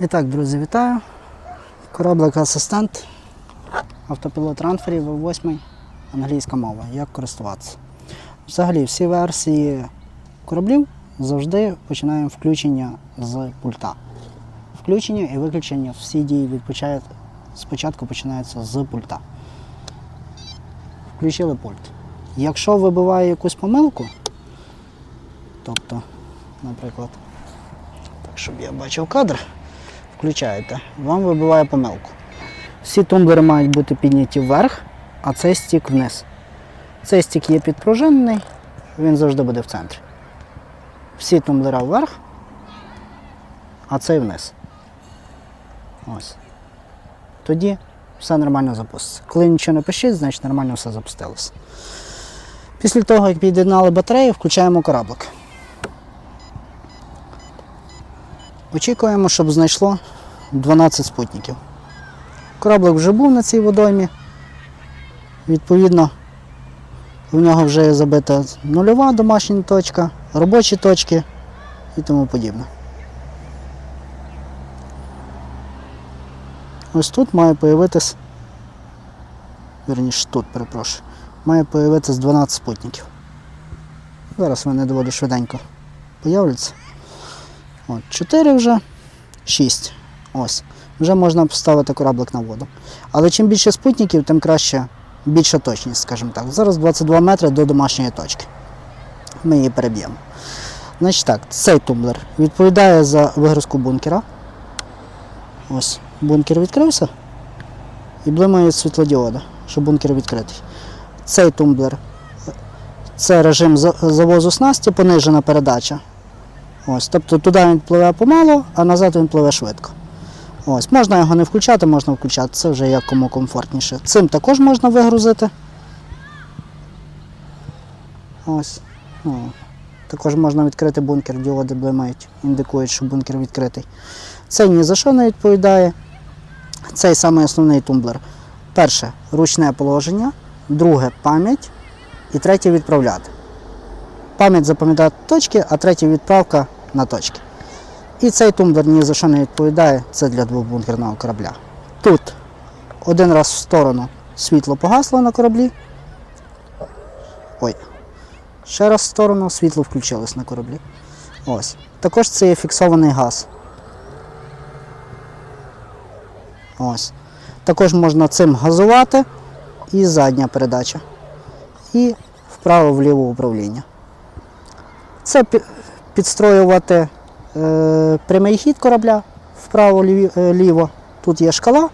І так, друзі, вітаю. Кораблик асистент, автопілот трансферів V8, англійська мова. Як користуватися? Взагалі, всі версії кораблів завжди починаємо включення з пульта. Включення і виключення всі дії від спочатку починаються з пульта. Включили пульт. Якщо вибиває якусь помилку, тобто, наприклад, так, щоб я бачив кадр, включаєте, вам вибиває помилку. Всі тумблери мають бути підняті вверх, а цей стік вниз. Цей стік є підпружинений, він завжди буде в центрі. Всі тумблера вверх, а цей вниз. Ось. Тоді все нормально запуститься. Коли нічого не пишіть, значить нормально все запустилося. Після того, як під'єднали батарею, включаємо кораблик. Очікуємо, щоб знайшло 12 спутників. Кораблик вже був на цій водоймі. Відповідно, в нього вже є забита нульова домашня точка, робочі точки і тому подібне. Ось тут має появитись, верніше тут, перепрошую, має появитись 12 спутників. Зараз вони доволі швиденько появляться. От, 4 вже, 6. Ось. Вже можна поставити кораблик на воду. Але чим більше спутників, тим краще, більша точність, скажімо так. Зараз 22 метри до домашньої точки. Ми її переб'ємо. Значить так, цей тумблер відповідає за вигрузку бункера. Ось, бункер відкрився і блимає світлодіода, що бункер відкритий. Цей тумблер це режим завозу снасті, понижена передача. Ось, тобто туди він пливе помало, а назад він пливе швидко. Ось, можна його не включати, можна включати, це вже як кому комфортніше. Цим також можна вигрузити. Ось. Ну, також можна відкрити бункер, діоди блимають, індикують, що бункер відкритий. Цей ні за що не відповідає. Цей самий основний тумблер. Перше ручне положення, друге пам'ять і третє відправляти. Пам'ять запам'ятати точки, а третя відправка на точки. І цей тумблер ні за що не відповідає, це для двобункерного корабля. Тут один раз в сторону світло погасло на кораблі. Ой. Ще раз в сторону світло включилось на кораблі. Ось. Також це є фіксований газ. Ось. Також можна цим газувати і задня передача. І вправо-вліво управління. Це підстроювати е, прямий хід корабля вправо-ліво. Тут є шкала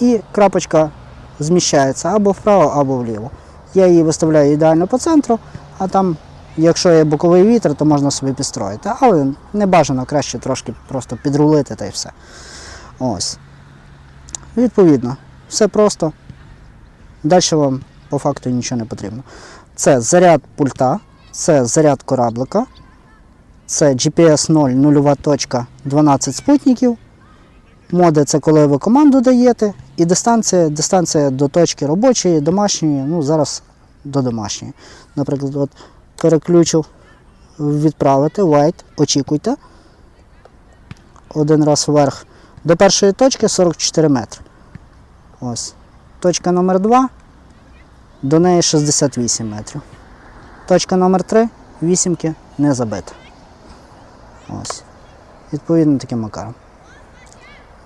і крапочка зміщається або вправо, або вліво. Я її виставляю ідеально по центру, а там, якщо є боковий вітер, то можна собі підстроїти. Але не бажано краще трошки просто підрулити та й все. Ось. Відповідно, все просто. Далі вам по факту нічого не потрібно. Це заряд пульта, це заряд кораблика, це GPS 0, нульова точка, 12 спутників. Моди це коли ви команду даєте, і дистанція, дистанція до точки робочої, домашньої, ну зараз до домашньої. Наприклад, от переключу відправити, wait, очікуйте. Один раз вверх. До першої точки 44 метри. Ось. Точка номер 2 до неї 68 метрів. Точка номер 3 вісімки не забита. Ось. Відповідно таким макаром.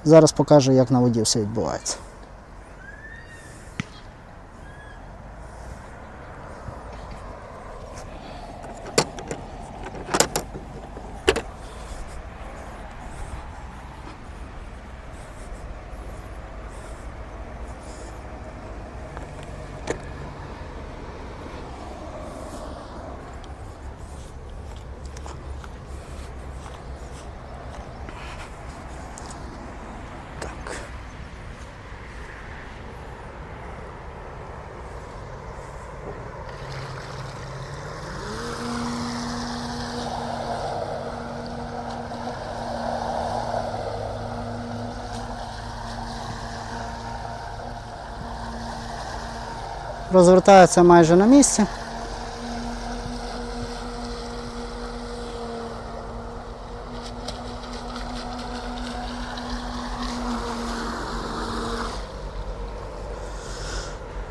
Зараз покажу, як на воді все відбувається. розвертається майже на місці.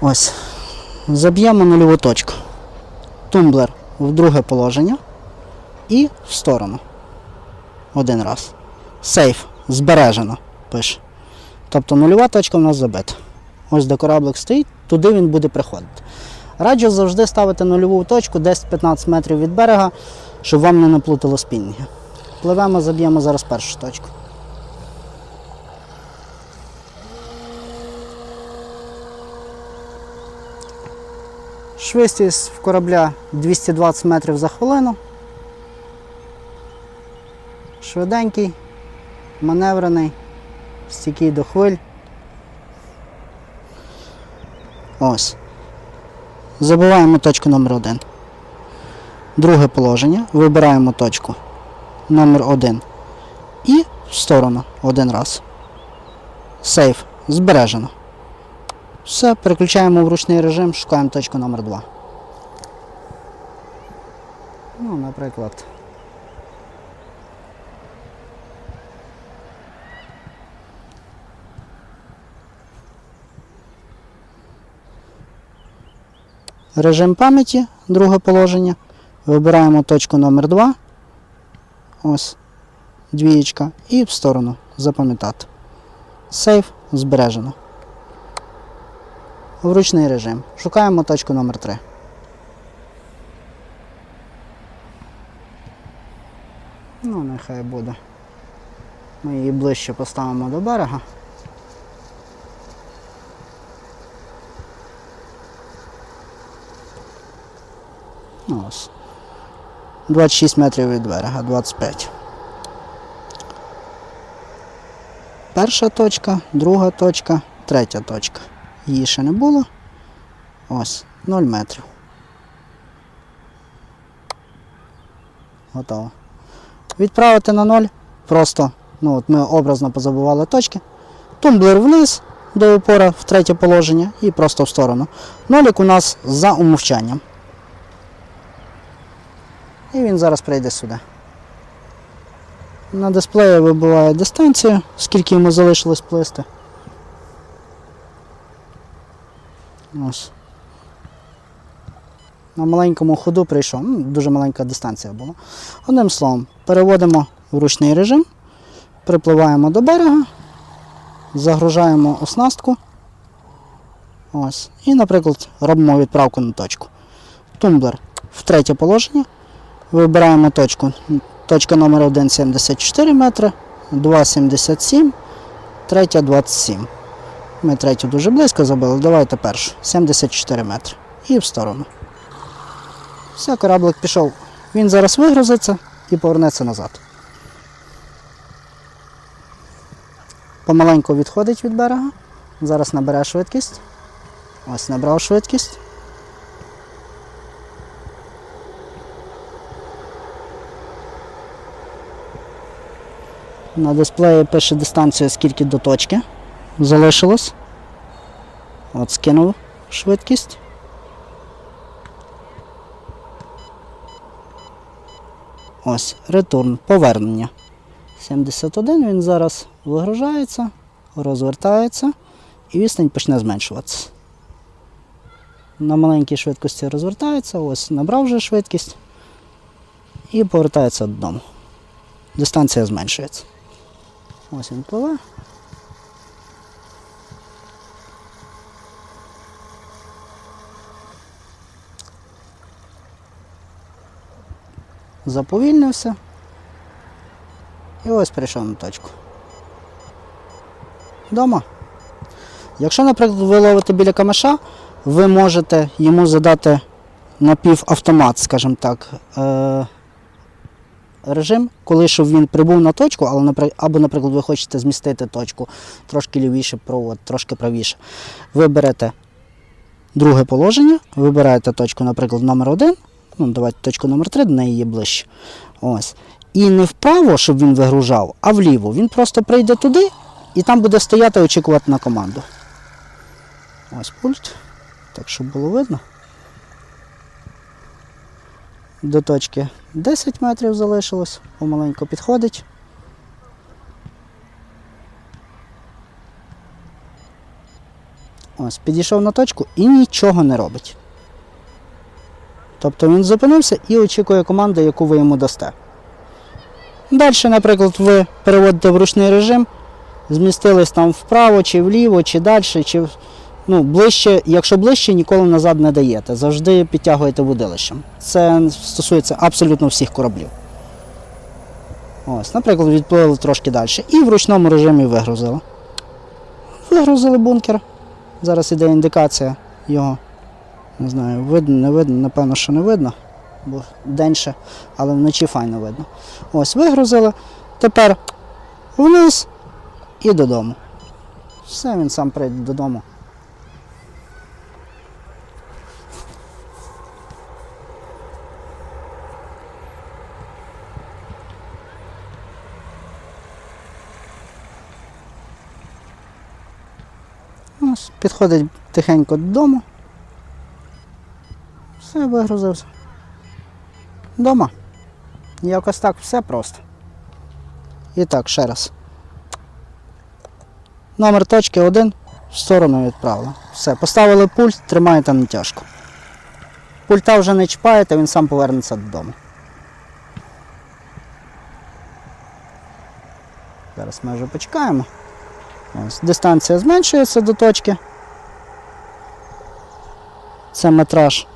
Ось. Заб'ємо нульову точку. Тумблер в друге положення і в сторону. Один раз. Сейф. Збережено, пише. Тобто нульова точка в нас забита. Ось де кораблик стоїть туди він буде приходити. Раджу завжди ставити нульову точку 10-15 метрів від берега, щоб вам не наплутало спінінги. Пливемо, заб'ємо зараз першу точку. Швидкість в корабля 220 метрів за хвилину. Швиденький, маневрений, стійкий до хвиль. Ось. Забиваємо точку номер 1 Друге положення. Вибираємо точку номер 1 І в сторону один раз. Сейф. Збережено. Все, переключаємо в ручний режим, шукаємо точку номер 2 Ну, наприклад. Режим пам'яті, друге положення. Вибираємо точку номер 2 Ось. Двієчка. І в сторону запам'ятати. Сейф збережено. Вручний режим. Шукаємо точку номер 3 Ну, нехай буде. Ми її ближче поставимо до берега. Ось. 26 метрів від берега, 25. Перша точка, друга точка, третя точка. Її ще не було. Ось, 0 метрів. Готово. Відправити на 0. Просто, ну от ми образно позабували точки. Тумблер вниз до опора в третє положення і просто в сторону. Нолік у нас за умовчанням. І він зараз прийде сюди. На дисплеї вибиває дистанцію, скільки йому залишилось плисти. Ось. На маленькому ходу прийшов. Ну, дуже маленька дистанція була. Одним словом, переводимо в ручний режим, припливаємо до берега, загружаємо оснастку. Ось. І, наприклад, робимо відправку на точку. Тумблер в третє положення. Вибираємо точку. Точка номер 1 74 метри, 2,77, третя 27. Ми третю дуже близько забили. Давайте першу. 74 метри. І в сторону. Все, кораблик пішов. Він зараз вигрузиться і повернеться назад. Помаленьку відходить від берега. Зараз набере швидкість. Ось набрав швидкість. На дисплеї пише дистанцію, скільки до точки залишилось. От скинув швидкість. Ось, ретурн, повернення. 71 він зараз вигружається, розвертається і відстань почне зменшуватися. На маленькій швидкості розвертається, ось набрав вже швидкість і повертається додому. Дистанція зменшується. Ось він пливе. Заповільнився. І ось прийшов на точку. Дома. Якщо, наприклад, ви ловите біля камеша, ви можете йому задати напівавтомат, скажімо так, е- режим, коли щоб він прибув на точку, але або, наприклад, ви хочете змістити точку трошки лівіше, провод, трошки правіше. Ви берете друге положення, вибираєте точку, наприклад, номер 1, ну, давайте точку номер 3, до неї є ближче. Ось. І не вправо, щоб він вигружав, а вліво. Він просто прийде туди і там буде стояти очікувати на команду. Ось пульт. Так, щоб було видно. До точки 10 метрів залишилось, помаленьку підходить. Ось, підійшов на точку і нічого не робить. Тобто він зупинився і очікує команду, яку ви йому дасте. Далі, наприклад, ви переводите в ручний режим, змістились там вправо, чи вліво, чи далі, чи ну, ближче. Якщо ближче, ніколи назад не даєте. Завжди підтягуєте водилищем. Це стосується абсолютно всіх кораблів. Ось, наприклад, відплили трошки далі. І в ручному режимі вигрузили. Вигрузили бункер. Зараз іде індикація його. Не знаю, видно, не видно, напевно, що не видно, бо день ще, але вночі файно видно. Ось, вигрузили. Тепер вниз і додому. Все, він сам прийде додому. Ось, підходить тихенько додому. Все, вигрузився. Дома. Якось так все просто. І так, ще раз. Номер точки 1 в сторону відправили. Все, поставили пульт, тримаєте натяжку. Пульта вже не чіпаєте, він сам повернеться додому. Зараз ми вже почекаємо. Ось, дистанція зменшується до точки. Це метраж.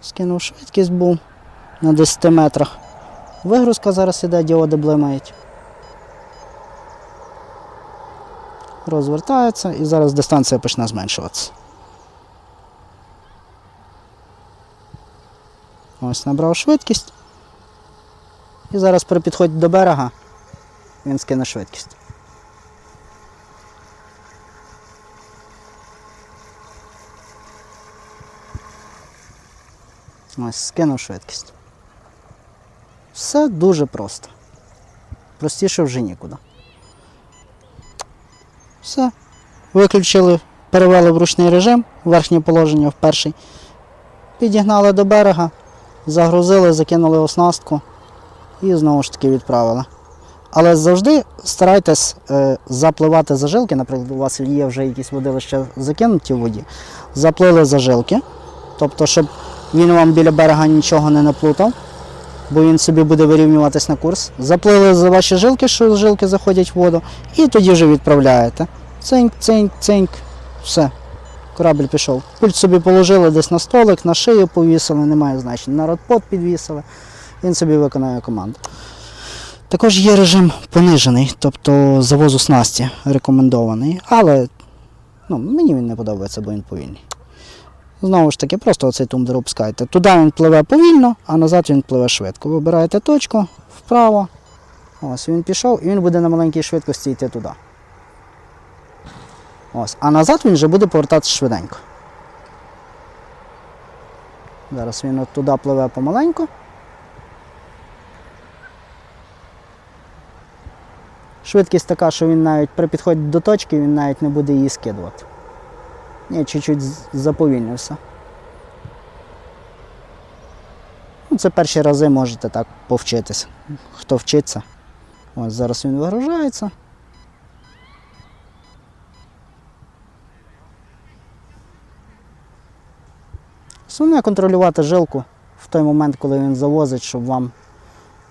Скинув швидкість був на 10 метрах. Вигрузка зараз іде, діоди блимають. Розвертається і зараз дистанція почне зменшуватися. Ось набрав швидкість. І зараз при підході до берега він скине швидкість. Ось, скинув швидкість. Все дуже просто. Простіше вже нікуди. Все. Виключили, перевели в ручний режим, верхнє положення в перший. Підігнали до берега, загрузили, закинули оснастку і знову ж таки відправили. Але завжди старайтесь е, запливати зажилки, наприклад, у вас є вже якісь водилища закинуті в воді, заплили зажилки, тобто, щоб він вам біля берега нічого не наплутав, бо він собі буде вирівнюватись на курс. Заплили за ваші жилки, що жилки заходять в воду, і тоді вже відправляєте. Цинк, цинк, цинк, все. Корабль пішов. Пульт собі положили десь на столик, на шию повісили, немає значення. На родпод підвісили, він собі виконує команду. Також є режим понижений, тобто завозу снасті рекомендований, але ну, мені він не подобається, бо він повільний. Знову ж таки, просто оцей тумблер опускаєте. Туди він пливе повільно, а назад він пливе швидко. Вибираєте точку вправо. Ось він пішов і він буде на маленькій швидкості йти туди. Ось. А назад він вже буде повертатися швиденько. Зараз він от туди пливе помаленьку. Швидкість така, що він навіть при підході до точки він навіть не буде її скидувати. Ні, чуть-чуть заповільнився. Ну, це перші рази можете так повчитися. Хто вчиться. Ось зараз він вигружається. Основне контролювати жилку в той момент, коли він завозить, щоб вам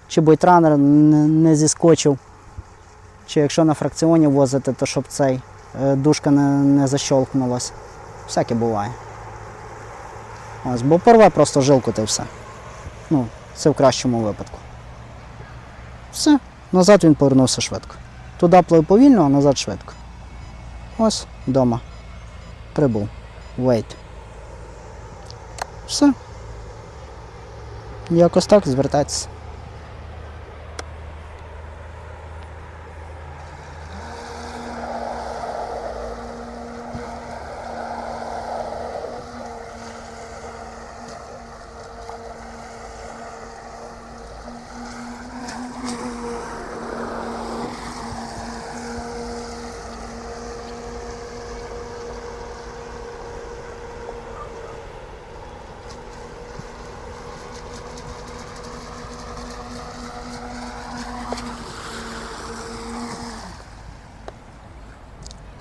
чи бойтранер не, зіскочив, чи якщо на фракціоні возите, то щоб цей е, дужка не, не защолкнулась. Всяке буває. Ось, бо порве просто жилку та все. Ну, це в кращому випадку. Все, назад він повернувся швидко. Туди плив повільно, а назад швидко. Ось, вдома. Прибув. Wait. Все. Якось так звертайтеся.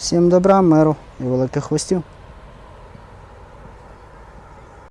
Всім добра, миру і великих хвостів.